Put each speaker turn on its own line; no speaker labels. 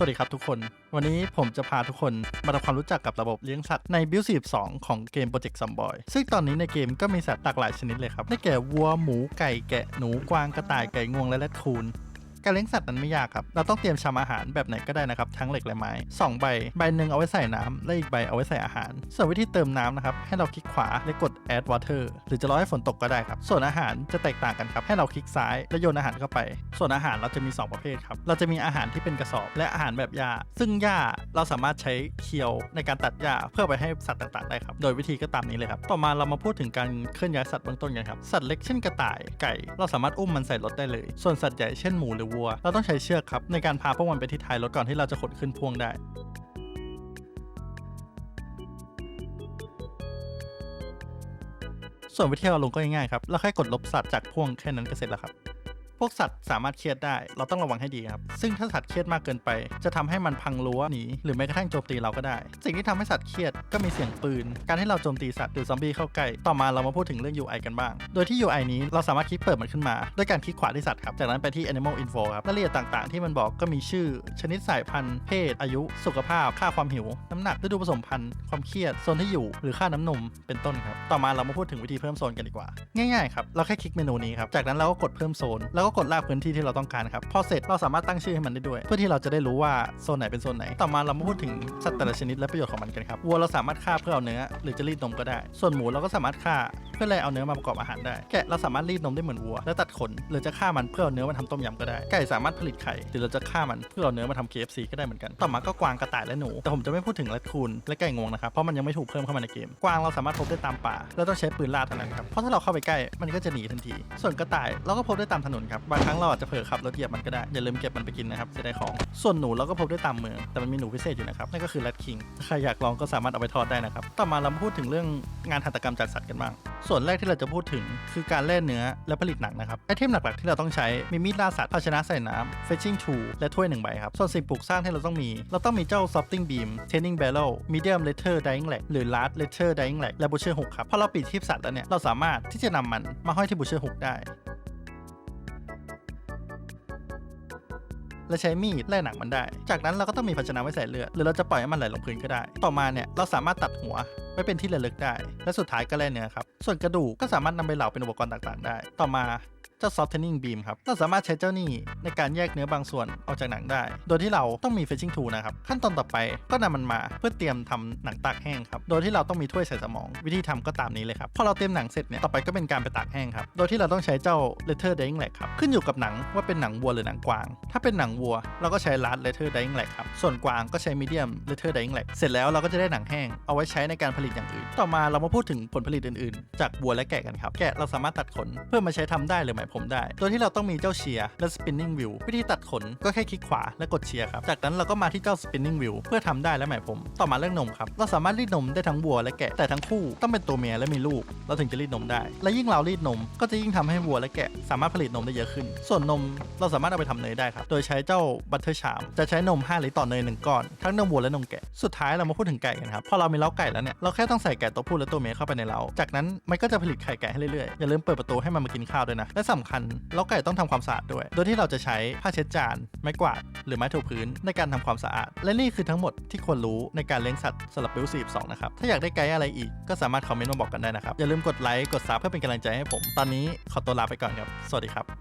สวัสดีครับทุกคน วันนี้ผมจะพาทุกคนมาทำความรู้จักกับระบบเลี้ยงสัตว์ใน Build 42ของเกมโปรเจกต์ซัมบอยซึ่งตอนนี้ในเกมก็มีสัตว์หลากหลายชนิดเลยครับ ได้แก่วัวหมูไก่แกะหนูกวางกระต่ายไก่งวงและแรดคูน การเลี้ยงสัตว์นั้นไม่ยากครับ เราต้องเตรียมชามอาหารแบบไหนก็ได้นะครับ ทั้งเหล็กและไม้ 2 ใบ ใบหนึ่งเอาไว้ใส่น้ำและอีกใบเอาไว้ใส่อาหาร ส่วนวิธีเติมน้ำนะครับ ให้เราคลิกขวาและกด add water หรือจะรอให้ฝนตกก็ได้ครับ ส่วนอาหารจะแตกต่างกันครับ ให้เราคลิกซ้ายและโยนอาหารเข้าไป ส่วนอาหารเราจะมี 2 ประเภทครับ เราจะมีอาหารที่เป็นกระสอบ และอาหารแบบหญ้า ซึ่งหญ้าเราสามารถใช้เคียวในการตัดหญ้าเพื่อไปให้สัตว์ต่างๆได้ครับ โดยวิธีก็ตามนี้เลยครับ ต่อมาเรามาพูดถึงการเคลื่อนย้ายสัตว์เบื้องต้นกันครับ สัตว์เล็กเช่นกระต่าย ไก่ เราสามารถอุ้มมันใส่รถได้เลย ส่วนสัตว์ใหญ่เช่นหมูหรือวัว เราต้องใช้เชือกครับในการพาพวกมันไปที่ท้ายรถก่อนที่เราจะขนขึ้นพ่วงได้ส่วนวิธีเอาลงก็ง่ายๆครับ เราแค่กดลบสัตว์จากพ่วงแค่นั้นก็เสร็จแล้วครับ พวกสัตว์สามารถเครียดได้ เราต้องระวังให้ดีครับ ซึ่งถ้าสัตว์เครียดมากเกินไป จะทำให้มันพังรั้วหนีหรือแม้กระทั่งโจมตีเราก็ได้ สิ่งที่ทำให้สัตว์เครียดก็มีเสียงปืน การให้เราโจมตีสัตว์หรือซอมบี้เข้าใกล้ ต่อมาเรามาพูดถึงเรื่อง UI กันบ้าง โดยที่ UI นี้เราสามารถคลิกเปิดมันขึ้นมา ด้วยการคลิกขวาที่สัตว์ครับ จากนั้นไปที่ Animal Info ครับรายละเอียดต่างๆ ที่มันบอกก็มีชื่อ ชนิดสายพันธุ์ เพศ อายุ สุขภาพ ค่าความหิว น้ำหนักฤดูผสมพันธุ์ ความเครียด โซนที่อยู่ หรือค่าน้ำนม เป็นต้นครับ ต่อมาเรามาพูดถึงวิธีเพิ่มโซนกันดีกว่า ง่ายๆครับ เราแค่คลิกเมนูนี้ครับ จากนั้นเราก็กดเพิ่มโซนแล้วก็กดลากพื้นที่ที่เราต้องการครับพอเสร็จเราสามารถตั้งชื่อให้มันได้ด้วย เพื่อที่เราจะได้รู้ว่าโซนไหนเป็นโซนไหน ต่อมาเรามาพูดถึงสัตว์แต่ละชนิดและประโยชน์ของมันกันครับวัวเราสามารถฆ่าเพื่อเอาเนื้อ หรือจะรีดนมก็ได้ ส่วนหมูเราก็สามารถฆ่าเพื่อแลเอาเนื้อมาประกอบอาหารได้ แกะเราสามารถรีดนมได้เหมือนวัว และตัดขนหรือจะฆ่ามันเพื่อเอาเนื้อมาทำต้มยำก็ได้ ไก่สามารถผลิตไข่หรือเราจะฆ่ามันเพื่อเอาเนื้อมาทำ KFC ก็ได้เหมือนกัน ต่อมาก็กวางกระต่ายและหนู แต่ผมจะไม่พูดถึงแรดคูนและไก่งวงนะครับเพราะมันยังไม่ถูกเพิ่มเข้ามาในเกม กวางเราสามารถพบได้ตามป่า แล้วต้องใช้ปืนล่าเท่านั้นครับเพราะถ้าเราเข้าไปใกล้มันก็จะหนีทันที ส่วนกระต่ายเราก็พบได้ตามถนนครับบางครั้งเราอาจจะเผลอขับรถเหยียบมันก็ได้ อย่าลืมเก็บมันไปกินนะครับจะได้ของ ส่วนหนูเราก็พบได้ตามเมือง แต่มันมีหนูพิเศษอยู่นะครับ นั่นก็คือแรดคิง ใครอยากลองก็สามารถเอาไปทอดได้นะครับ ต่อมาเราพูดถึงเรื่องงานหัตถกรรมจากสัตว์กันบ้าง ส่วนแรกที่เราจะพูดถึงคือการแล่เนื้อและผลิตหนังนะครับไอเทมหลักๆที่เราต้องใช้มีมีดล่าสัตว์ภาชนะใส่น้ำ fetching tool และถ้วยหนึ่งใบครับ ส่วนสิ่งปลูกสร้างที่เราต้องมี เราต้องมีเจ้า softing beam tanning barrel medium letter dyeing rack หรือ large letter dyeing rack และ butcher hook ครับพอเราปิดที่สัตว์แล้วเนี่ยเราสามารถที่จะนำมันมาห้อยที่ butcher hook ได้ และใช้มีดแล่หนังมันได้ จากนั้นเราก็ต้องมีภาชนะไว้ใส่เลือดหรือเราจะปล่อยให้มันไหลลงพื้นก็ได้ ต่อมาเนี่ยเราสามารถตัดหัวไว้เป็นที่ระลึกได้ และสุดท้ายก็แล่เนื้อครับ ส่วนกระดูกก็สามารถนำไปเหลาเป็นอุปกรณ์ต่างๆ ได้ ต่อมา เจ้า softening beam ครับเราสามารถใช้เจ้านี่ในการแยกเนื้อบางส่วนออกจากหนังได้ โดยที่เราต้องมี fetching tool นะครับ ขั้นตอนต่อไปก็นำมันมาเพื่อเตรียมทำหนังตากแห้งครับ โดยที่เราต้องมีถ้วยใส่สมอง วิธีทำก็ตามนี้เลยครับ พอเราเตรียมหนังเสร็จเนี่ย ต่อไปก็เป็นการไปตากแห้งครับ โดยที่เราต้องใช้เจ้า letter dyeing rack ครับ ขึ้นอยู่กับหนังว่าเป็นหนังวัวหรือหนังกวาง ถ้าเป็นหนังวัวเราก็ใช้ large letter dyeing rack ครับ ส่วนกวางก็ใช้ medium letter dyeing rack เสร็จแล้วเราก็จะได้หนังแห้งเอาไว้ใช้ในการผลิตอย่างอื่น ต่อมาเรามาพูดถึงผลผลิตอื่น ๆ จากวัวและแกะกันครับ แกะเราสามารถตัดขนเพื่อมาใช้ทำได้หรือไหมผมได้ โดยที่เราต้องมีเจ้าเชียร์และ spinning wheel วิธีตัดขนก็แค่คลิกขวาและกดเชียร์ครับ จากนั้นเราก็มาที่เจ้า spinning wheel เพื่อทำได้และหมายผม ต่อมาเรื่องนมครับ เราสามารถรีดนมได้ทั้งวัวและแกะ แต่ทั้งคู่ต้องเป็นตัวเมียและมีลูก เราถึงจะรีดนมได้ และยิ่งเรารีดนม ก็จะยิ่งทำให้วัวและแกะ สามารถผลิตนมได้เยอะขึ้น ส่วนนมเราสามารถเอาไปทำเนยได้ครับ โดยใช้เจ้า butter charm จะใช้นม 5 ลิตรต่อเนย1ก้อน ทั้งนมวัวและนมแกะ สุดท้ายเรามาพูดถึงไก่กันครับ พอเรามีเล้าไก่แล้วเนี่ย เราแค่ต้องใส่ไก่ตัวผู้และตัวเมียเข้าไปในเล้าจากนั้นมันก็จะผลิตไข่ไก่ให้เรื่อยๆ อย่าลืมเปิดประตูให้มันมากินข้าวด้วยนะ และสำคัญเล้าไก่ต้องทำความสะอาดด้วย โดยที่เราจะใช้ผ้าเช็ดจาน ไม้กวาด หรือไม้ถูพื้นในการทำความสะอาด และนี่คือทั้งหมดที่ควรรู้ในการเลี้ยงสัตว์สำหรับบิล42นะครับ ถ้าอยากได้ไกด์อะไรอีกก็สามารถคอมเมนต์มาบอกกันได้นะครับ อย่าลืมกดไลค์ กดซับเพื่อเป็นกำลังใจให้ผม ตอนนี้ขอตัวลาไปก่อนครับ สวัสดีครับ